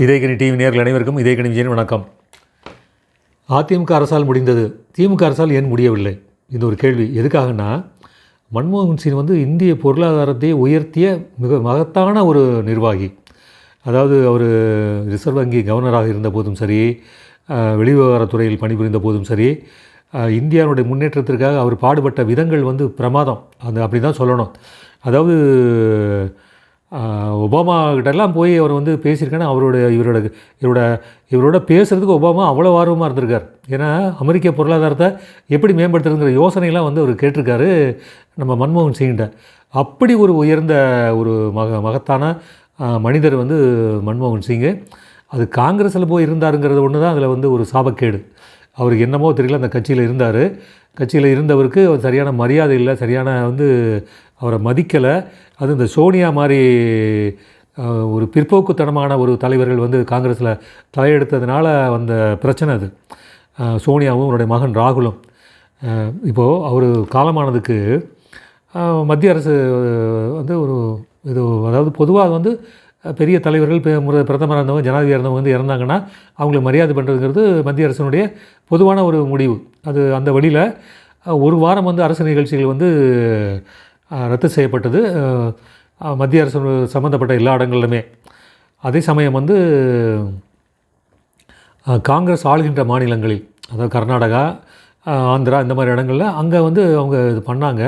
இதயகனி TV நேர்கள் அனைவருக்கும் இதயகனி விஜயன் வணக்கம். அதிமுக அரசால் முடிந்தது. திமுக அரசால் ஏன் முடியவில்லை? இது ஒரு கேள்வி. எதுக்காகனா மன்மோகன் சிங் வந்து இந்திய பொருளாதாரத்தை உயர்த்திய மிக மகத்தான ஒரு நிர்வாகி. அதாவது அவர் ரிசர்வ் வங்கி கவர்னராக இருந்த போதும் சரி வெளிவிவகாரத்துறையில் பணிபுரிந்த போதும் சரி இந்தியாவுடைய முன்னேற்றத்திற்காக அவர் பாடுபட்ட விதங்கள் வந்து பிரமாதம். அந்த அப்படி தான் சொல்லணும். அதாவது ஒபாமா கிட்டலாம் போய் அவர் வந்து பேசியிருக்கேன்னா அவரோட இவரோட இவரோட இவரோட பேசுகிறதுக்கு ஒபாமா அவ்வளோ ஆர்வமாக இருந்திருக்கார். ஏன்னா அமெரிக்க பொருளாதாரத்தை எப்படி மேம்படுத்துறதுங்கிற யோசனையெல்லாம் வந்து அவர் கேட்டிருக்காரு நம்ம மன்மோகன் சிங்கிட்ட. அப்படி ஒரு உயர்ந்த ஒரு மக மகத்தான மனிதர் வந்து மன்மோகன் சிங்கு. அது காங்கிரஸில் போய் இருந்தாருங்கிறது ஒன்று தான் அதில் வந்து ஒரு சாபக்கேடு. அவருக்கு என்னமோ தெரியல அந்த கட்சியில் இருந்தார். கட்சியில் இருந்தவருக்கு அவர் சரியான மரியாதை இல்லை சரியான வந்து அவரை மதிக்கலை. அது இந்த சோனியா மாதிரி ஒரு பிற்போக்குத்தனமான ஒரு தலைவர்கள் வந்து காங்கிரஸில் தலையெடுத்ததுனால வந்த பிரச்சனை அது. சோனியாவும் அவருடைய மகன் ராகுலும். இப்போது அவர் காலமானதுக்கு மத்திய அரசு வந்து ஒரு இது அதாவது பொதுவாக வந்து பெரிய தலைவர்கள் முறை பிரதமராக இருந்தவங்க ஜனாதிபதியாக இருந்தவங்க வந்து இறந்தாங்கன்னா அவங்களை மரியாதை பண்ணுறதுங்கிறது மத்திய அரசினுடைய பொதுவான ஒரு முடிவு. அது அந்த வழியில் ஒரு வாரம் வந்து அரசு நிகழ்ச்சிகள் வந்து ரத்து செய்யப்பட்டது. மத்திய அரசு சம்மந்தப்பட்ட எல்லா இடங்களிலுமே. அதே சமயம் வந்து காங்கிரஸ் ஆளுகின்ற மாநிலங்களில் அதாவது கர்நாடகா ஆந்திரா இந்த மாதிரி இடங்களில் அங்கே வந்து அவங்க இது பண்ணாங்க.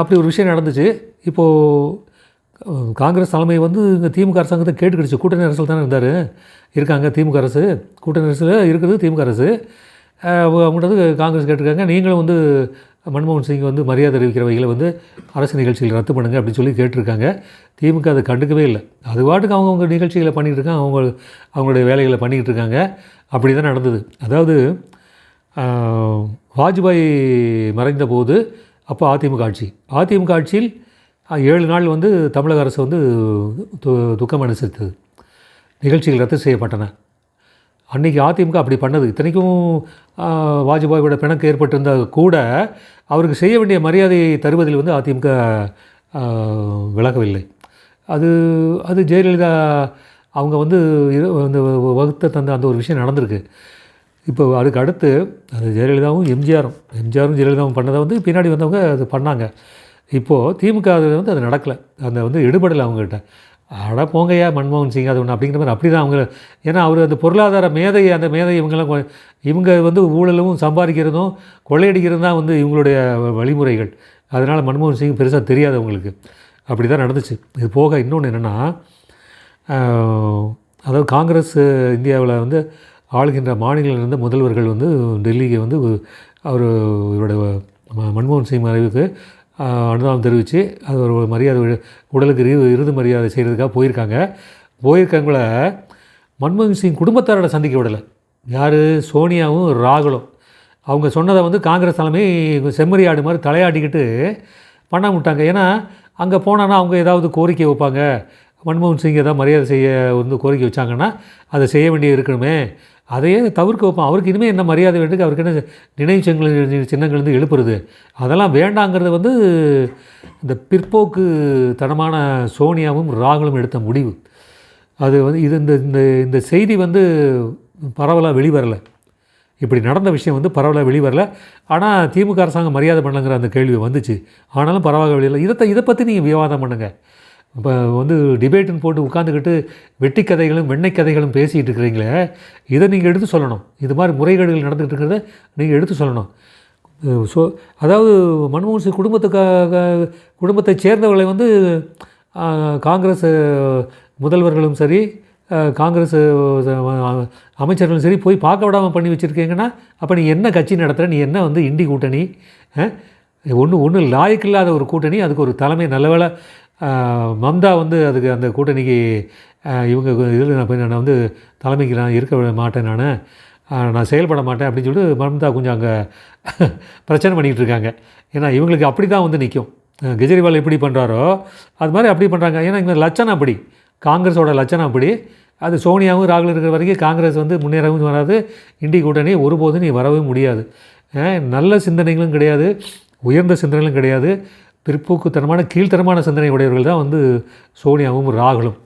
அப்படி ஒரு விஷயம் நடந்துச்சு. இப்போது காங்கிரஸ் தலைமை வந்து இங்கே திமுக அரசாங்கத்தை கேட்டுக்கிடுச்சு. கூட்டணி அரசில் தானே இருந்தார். இருக்காங்க திமுக அரசு. கூட்டணி அரசில் இருக்குது திமுக அரசு. அவங்க- அவங்கள்ட்ட காங்கிரஸ் கேட்டிருக்காங்க. நீங்களும் வந்து மன்மோகன் சிங் வந்து மரியாதை அறிவிக்கிற வகையில் வந்து அரசு நிகழ்ச்சிகள் ரத்து பண்ணுங்க அப்படின்னு சொல்லி கேட்டிருக்காங்க. திமுக அதை கண்டுக்கவே இல்லை. அது பாட்டுக்கு அவங்கவுங்க நிகழ்ச்சிகளை பண்ணிகிட்டு இருக்காங்க. அவங்க அவங்களுடைய வேலைகளை பண்ணிக்கிட்டு இருக்காங்க. அப்படி தான் நடந்தது. அதாவது வாஜ்பாய் மறைந்த போது அப்போ அதிமுக ஆட்சி. அதிமுக ஆட்சியில் ஏழு நாள் வந்து தமிழக அரசு வந்து து துக்கம் அனுசரித்தது. நிகழ்ச்சிகள் ரத்து செய்யப்பட்டன. அன்றைக்கி அதிமுக அப்படி பண்ணது. இத்தனைக்கும் வாஜ்பாயோட பிணக்கு ஏற்பட்டிருந்தால் கூட அவருக்கு செய்ய வேண்டிய மரியாதையை தருவதில் வந்து அதிமுக விலகவில்லை. அது அது ஜெயலலிதா அவங்க வந்து இரு- அந்த வகுத்த தந்த அந்த ஒரு விஷயம் நடந்திருக்கு. இப்போ அதுக்கு அடுத்து அது ஜெயலலிதாவும் எம்ஜிஆரும். எம்ஜிஆரும் ஜெயலலிதாவும் பண்ணதை வந்து பின்னாடி வந்தவங்க அது பண்ணாங்க. இப்போது திமுக வந்து அது நடக்கலை. அந்த வந்து எடுபடலை அவங்ககிட்ட. அட போங்கய்யா மன்மோகன் சிங் அது ஒன்று அப்படிங்கிற மாதிரி அப்படி தான் அவங்க ஏன்னா அவர் அந்த பொருளாதார மேதை அந்த மேதை இவங்கெல்லாம் கொ- இவங்க வந்து ஊழலும் சம்பாதிக்கிறதும் கொள்ளையடிக்கிறதும் தான் வந்து இவங்களுடைய வழிமுறைகள். அதனால் மன்மோகன் சிங் பெருசாக தெரியாது அவங்களுக்கு. அப்படி தான் நடந்துச்சு. இது போக இன்னொன்று என்னென்னா அதாவது காங்கிரஸ் இந்தியாவில் வந்து ஆளுகின்ற மாநிலங்களிலிருந்து முதல்வர்கள் வந்து டெல்லிக்கு வந்து அவர் இவரோட மன்மோகன் சிங் மறைவுக்கு அனுதாபம் தெரிவித்து அது ஒரு மரியாதை உடலுக்கு இரு இறுதி மரியாதை செய்கிறதுக்காக போயிருக்காங்க. போயிருக்கவங்கள மன்மோகன் சிங் குடும்பத்தாரோட சந்திக்க விடலை. யார்? சோனியாவும் ராகுலும். அவங்க சொன்னதை வந்து காங்கிரஸ் தலைமை செம்மறி ஆடு மாதிரி தலையாட்டிக்கிட்டு பண்ண விட்டாங்க. ஏன்னா அங்கே போனான்னா அவங்க ஏதாவது கோரிக்கை வைப்பாங்க. மன்மோகன் சிங் ஏதாவது மரியாதை செய்ய வந்து கோரிக்கை வச்சாங்கன்னா அதை செய்ய வேண்டிய இருக்கணுமே. அதையே தவிர்க்க வைப்பான் அவருக்கு இனிமேல் என்ன மரியாதை வேண்டுக்கு அவருக்கு என்ன நினைவு சின்னங்கள் சின்னங்கள் வந்து எழுப்புறது? அதெல்லாம் வேண்டாங்கிறது வந்து இந்த பிற்போக்கு தனமான சோனியாவும் ராகுலும் எடுத்த முடிவு. அது வந்து இது இந்த இந்த இந்த செய்தி வந்து பரவலாக வெளிவரலை. இப்படி நடந்த விஷயம் வந்து பரவலாக வெளிவரல. ஆனால் திமுக அரசாங்கம் மரியாதை பண்ணலங்கிற அந்த கேள்வி வந்துச்சு. ஆனாலும் பரவாயில்ல. வெளியில் இதை இதை பற்றி நீங்கள் விவாதம் பண்ணுங்கள் இப்போ வந்து டிபேட்டுன்னு போட்டு உட்காந்துக்கிட்டு வெட்டி கதைகளும் வெண்ணெய் கதைகளும் பேசிகிட்டு இருக்கிறீங்களே இதை நீங்கள் எடுத்து சொல்லணும். இது மாதிரி முறைகேடுகள் நடந்துகிட்டு இருக்கிறத நீங்கள் எடுத்து சொல்லணும். ஸோ அதாவது மன்மோகன் சிங் குடும்பத்துக்காக குடும்பத்தை சேர்ந்தவர்களை வந்து காங்கிரஸ் முதல்வர்களும் சரி காங்கிரஸ் அமைச்சர்களும் சரி போய் பார்க்க விடாமல் பண்ணி வச்சுருக்கீங்கன்னா அப்போ நீ என்ன கட்சி நடத்துகிற நீ என்ன வந்து இண்டி கூட்டணி? ஒன்று ஒன்று லாயக்கில்லாத ஒரு கூட்டணி அதுக்கு ஒரு தலைமை நல்லவேளை மம்தா வந்து அதுக்கு அந்த கூட்டணிக்கு இவங்க இதில் நான் போய் நான் வந்து தலைமைக்கு நான் இருக்க மாட்டேன் நான். நான் செயல்பட மாட்டேன் அப்படின்னு சொல்லிட்டு மம்தா கொஞ்சம் அங்கே பிரச்சனை பண்ணிகிட்டு இருக்காங்க. ஏன்னா இவங்களுக்கு அப்படி தான் வந்து நிற்கும் கெஜ்ரிவால் எப்படி பண்ணுறாரோ அது மாதிரி அப்படி பண்ணுறாங்க ஏன்னா இங்கே லட்சணம் அப்படி. காங்கிரஸோட லட்சணம் அப்படி. அது சோனியாவும் ராகுல் இருக்கிற வரைக்கும் காங்கிரஸ் வந்து முன்னேறவும் வராது. இண்டி கூட்டணி ஒருபோதும் நீ வரவே முடியாது. நல்ல சிந்தனைகளும் கிடையாது. உயர்ந்த சிந்தனைகளும் கிடையாது. பிற்போக்குத்தனமான கீழ்த்தனமான சிந்தனை உடையவர்கள் தான் வந்து சோனியாவும் ராகுலும்.